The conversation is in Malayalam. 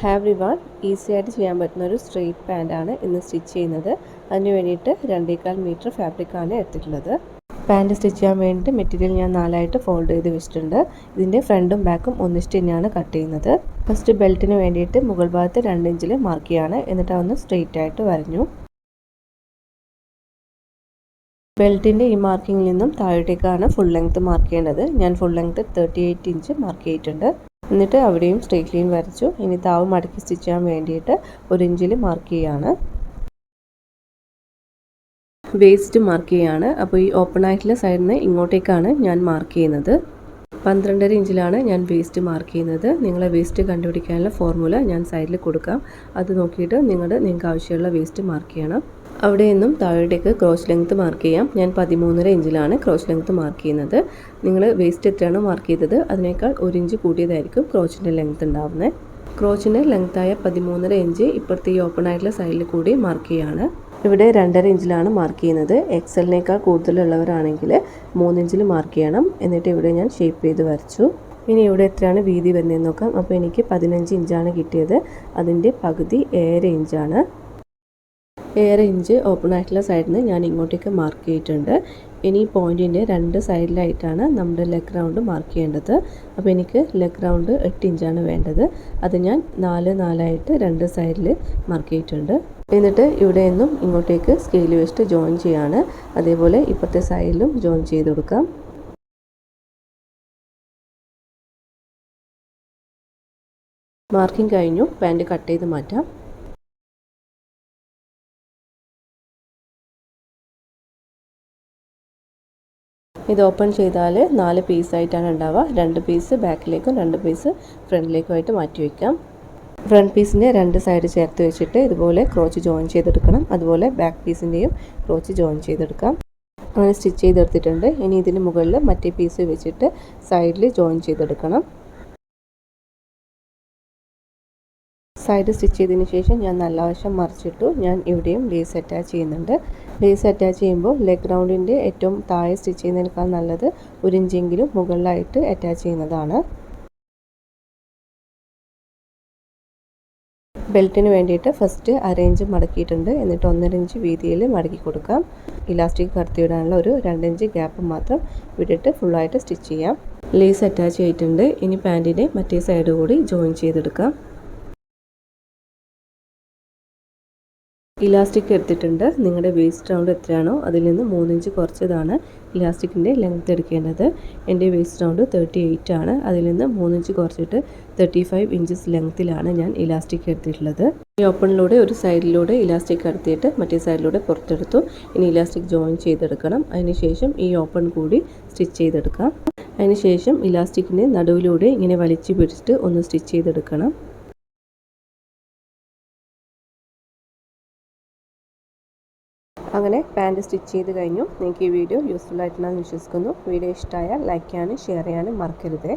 ഹാവ്രി വൺ ഈസി ആയിട്ട് ചെയ്യാൻ പറ്റുന്ന ഒരു സ്ട്രെയിറ്റ് പാന്റാണ് ഇന്ന് സ്റ്റിച്ച് ചെയ്യുന്നത്. അതിന് വേണ്ടിയിട്ട് രണ്ടേകാൽ മീറ്റർ ഫാബ്രിക്കാണ് എടുത്തിട്ടുള്ളത്. പാന്റ് സ്റ്റിച്ച് ചെയ്യാൻ വേണ്ടിയിട്ട് മെറ്റീരിയൽ ഞാൻ നാലായിട്ട് ഫോൾഡ് ചെയ്ത് വെച്ചിട്ടുണ്ട്. ഇതിന്റെ ഫ്രണ്ടും ബാക്കും ഒന്നിച്ചിട്ട് തന്നെയാണ് കട്ട് ചെയ്യുന്നത്. ഫസ്റ്റ് ബെൽറ്റിന് വേണ്ടിയിട്ട് മുകൾ ഭാഗത്ത് രണ്ട് ഇഞ്ചിൽ മാർക്ക് എന്നിട്ട് അതൊന്ന് സ്ട്രെയിറ്റ് ആയിട്ട് വരഞ്ഞു. ബെൽറ്റിന്റെ ഈ മാർക്കിങ്ങിൽ നിന്നും താഴോട്ടേക്കാണ് ഫുൾ ലെങ്ത്ത് മാർക്ക് ചെയ്യേണ്ടത്. ഞാൻ full length thirty eight inch mark ചെയ്തിട്ടുണ്ട്. എന്നിട്ട് അവിടെയും സ്ട്രേറ്റ് ലൈൻ വരച്ചു. ഇനി താവ് മടക്കി സ്റ്റിച്ച് ചെയ്യാൻ വേണ്ടിയിട്ട് ഒരു ഇഞ്ചിൽ മാർക്ക് ചെയ്യാണ്. വേസ്റ്റ് മാർക്ക് ചെയ്യാണ്. അപ്പോൾ ഈ ഓപ്പൺ ആയിട്ടുള്ള സൈഡിൽ നിന്ന് ഇങ്ങോട്ടേക്കാണ് ഞാൻ മാർക്ക് ചെയ്യുന്നത്. പന്ത്രണ്ടര ഇഞ്ചിലാണ് ഞാൻ വേസ്റ്റ് മാർക്ക് ചെയ്യുന്നത്. നിങ്ങളെ വേസ്റ്റ് കണ്ടുപിടിക്കാനുള്ള ഫോർമുല ഞാൻ സൈഡിൽ കൊടുക്കാം. അത് നോക്കിയിട്ട് നിങ്ങളുടെ നിങ്ങൾക്ക് ആവശ്യമുള്ള വേസ്റ്റ് മാർക്ക് ചെയ്യണം. അവിടെ നിന്നും താഴേക്ക് ക്രോസ് ലെങ്ത്ത് മാർക്ക് ചെയ്യാം. ഞാൻ പതിമൂന്നര ഇഞ്ചിലാണ് ക്രോസ് ലെങ്ത്ത് മാർക്ക് ചെയ്യുന്നത്. നിങ്ങൾ വേസ്റ്റ് എത്രയാണോ മാർക്ക് ചെയ്തത് അതിനേക്കാൾ ഒരു ഇഞ്ച് കൂടിയതായിരിക്കും ക്രോച്ചിന്റെ ലെങ്ത്ത് ഉണ്ടാവുന്നത്. ക്രോച്ചിന്റെ ലെങ്ത്തായ പതിമൂന്നര ഇഞ്ച് ഇപ്പോഴത്തെ ഈ ഓപ്പൺ ആയിട്ടുള്ള സൈഡിൽ കൂടി മാർക്ക് ചെയ്യാണ്. ഇവിടെ രണ്ടര ഇഞ്ചിലാണ് മാർക്ക് ചെയ്യുന്നത്. എക്സലിനേക്കാൾ കൂടുതലുള്ളവരാണെങ്കിൽ മൂന്നിഞ്ചിൽ മാർക്ക് ചെയ്യണം. എന്നിട്ട് ഇവിടെ ഞാൻ ഷേപ്പ് ചെയ്ത് വരച്ചു. ഇനി ഇവിടെ എത്രയാണ് വീതി വരുന്നതെന്ന് നോക്കാം. അപ്പോൾ എനിക്ക് പതിനഞ്ച് ഇഞ്ചാണ് കിട്ടിയത്. അതിന്റെ പകുതി ഏഴര ഇഞ്ചാണ്. ഏറെ ഇഞ്ച് ഓപ്പൺ ആയിട്ടുള്ള സൈഡിൽ നിന്ന് ഞാൻ ഇങ്ങോട്ടേക്ക് മാർക്ക് ചെയ്തിട്ടുണ്ട്. ഇനി പോയിന്റിന്റെ രണ്ട് സൈഡിലായിട്ടാണ് നമ്മുടെ ലെഗ് റൗണ്ട് മാർക്ക് ചെയ്യേണ്ടത്. അപ്പോൾ എനിക്ക് ലെഗ് റൗണ്ട് എട്ട് ഇഞ്ചാണ് വേണ്ടത്. അത് ഞാൻ നാല് നാലായിട്ട് രണ്ട് സൈഡിൽ മാർക്ക് ചെയ്തിട്ടുണ്ട്. എന്നിട്ട് ഇവിടെ നിന്നും ഇങ്ങോട്ടേക്ക് സ്കെയിൽ വെച്ചിട്ട് ജോയിൻ ചെയ്യാണ്. അതേപോലെ ഇപ്പോഴത്തെ സൈഡിലും ജോയിൻ ചെയ്ത് കൊടുക്കാം. മാർക്കിംഗ് കഴിഞ്ഞു. പാന്റ് കട്ട് ചെയ്ത് മാറ്റാം. ഇത് ഓപ്പൺ ചെയ്താൽ നാല് പീസായിട്ടാണ് ഉണ്ടാവുക. രണ്ട് പീസ് ബാക്കിലേക്കും രണ്ട് പീസ് ഫ്രണ്ടിലേക്കും ആയിട്ട് മാറ്റി വയ്ക്കാം ഫ്രണ്ട് പീസിന്റെ രണ്ട് സൈഡ് ചേർത്ത് വെച്ചിട്ട് ഇതുപോലെ ക്രോച്ച് ജോയിൻ ചെയ്തെടുക്കണം. അതുപോലെ ബാക്ക് പീസിന്റെയും ക്രോച്ച് ജോയിൻ ചെയ്തെടുക്കാം. അങ്ങനെ സ്റ്റിച്ച് ചെയ്തെടുത്തിട്ടുണ്ട്. ഇനി ഇതിന് മുകളിൽ മറ്റേ പീസ് വെച്ചിട്ട് സൈഡിൽ ജോയിൻ ചെയ്തെടുക്കണം. സൈഡ് സ്റ്റിച്ച് ചെയ്തതിന് ശേഷം ഞാൻ നല്ല വശം മറിച്ചിട്ടു ഞാൻ ഇവിടെയും ലേസ് അറ്റാച്ച് ചെയ്യുന്നുണ്ട്. ലേസ് അറ്റാച്ച് ചെയ്യുമ്പോൾ ലെഗ് റൗണ്ടിന്റെ ഏറ്റവും താഴെ സ്റ്റിച്ച് ചെയ്യുന്നതിനേക്കാൾ നല്ലത് ഒരു ഇഞ്ചെങ്കിലും മുകളിലായിട്ട് അറ്റാച്ച് ചെയ്യുന്നതാണ്. ബെൽറ്റിന് വേണ്ടിയിട്ട് ഫസ്റ്റ് അരയിഞ്ച് മടക്കിയിട്ടുണ്ട്. എന്നിട്ട് ഒന്നര ഇഞ്ച് വീതിയിൽ മടക്കി കൊടുക്കാം. ഇലാസ്റ്റിക് കടത്തിവിടാനുള്ള ഒരു രണ്ടിഞ്ച് ഗ്യാപ്പ് മാത്രം വിട്ടിട്ട് ഫുള്ളായിട്ട് സ്റ്റിച്ച് ചെയ്യാം. ലേസ് അറ്റാച്ച് ചെയ്തിട്ടുണ്ട് ഇനി പാന്റിന്റെ മറ്റേ സൈഡ് കൂടി ജോയിൻ ചെയ്തെടുക്കാം. ഇലാസ്റ്റിക് എടുത്തിട്ടുണ്ട്. നിങ്ങളുടെ വേസ്റ്റ് റൗണ്ട് എത്രയാണോ അതിൽ നിന്ന് മൂന്നിഞ്ച് കുറച്ചതാണ് ഇലാസ്റ്റിക്കിന്റെ ലെങ്ത് എടുക്കേണ്ടത്. എന്റെ വേസ്റ്റ് റൗണ്ട് തേർട്ടി എയ്റ്റ് ആണ്. അതിൽ നിന്ന് മൂന്നിഞ്ച് കുറച്ചിട്ട് തേർട്ടി ഫൈവ് ഇഞ്ചസ് ലെങ്ത്തിലാണ് ഞാൻ ഇലാസ്റ്റിക് എടുത്തിട്ടുള്ളത്. ഈ ഓപ്പണിലൂടെ ഒരു സൈഡിലൂടെ ഇലാസ്റ്റിക് എടുത്തിട്ട് മറ്റേ സൈഡിലൂടെ പുറത്തെടുത്തു. ഇനി ഇലാസ്റ്റിക് ജോയിൻ ചെയ്തെടുക്കണം. അതിനുശേഷം ഈ ഓപ്പൺ കൂടി സ്റ്റിച്ച് ചെയ്തെടുക്കാം. അതിനുശേഷം ഇലാസ്റ്റിക്കിന്റെ നടുവിലൂടെ ഇങ്ങനെ വലിച്ചു പിടിച്ചിട്ട് ഒന്ന് സ്റ്റിച്ച് ചെയ്തെടുക്കണം. അങ്ങനെ പാന്റ് സ്റ്റിച്ച് ചെയ്ത് കഴിഞ്ഞു. നിങ്ങൾക്ക് ഈ വീഡിയോ യൂസ്ഫുൾ ആയിട്ടുണ്ടെന്ന് വിശ്വസിക്കുന്നു. വീഡിയോ ഇഷ്ടമായാൽ ലൈക്ക് ചെയ്യാനും ഷെയർ ചെയ്യാനും മറക്കരുതേ.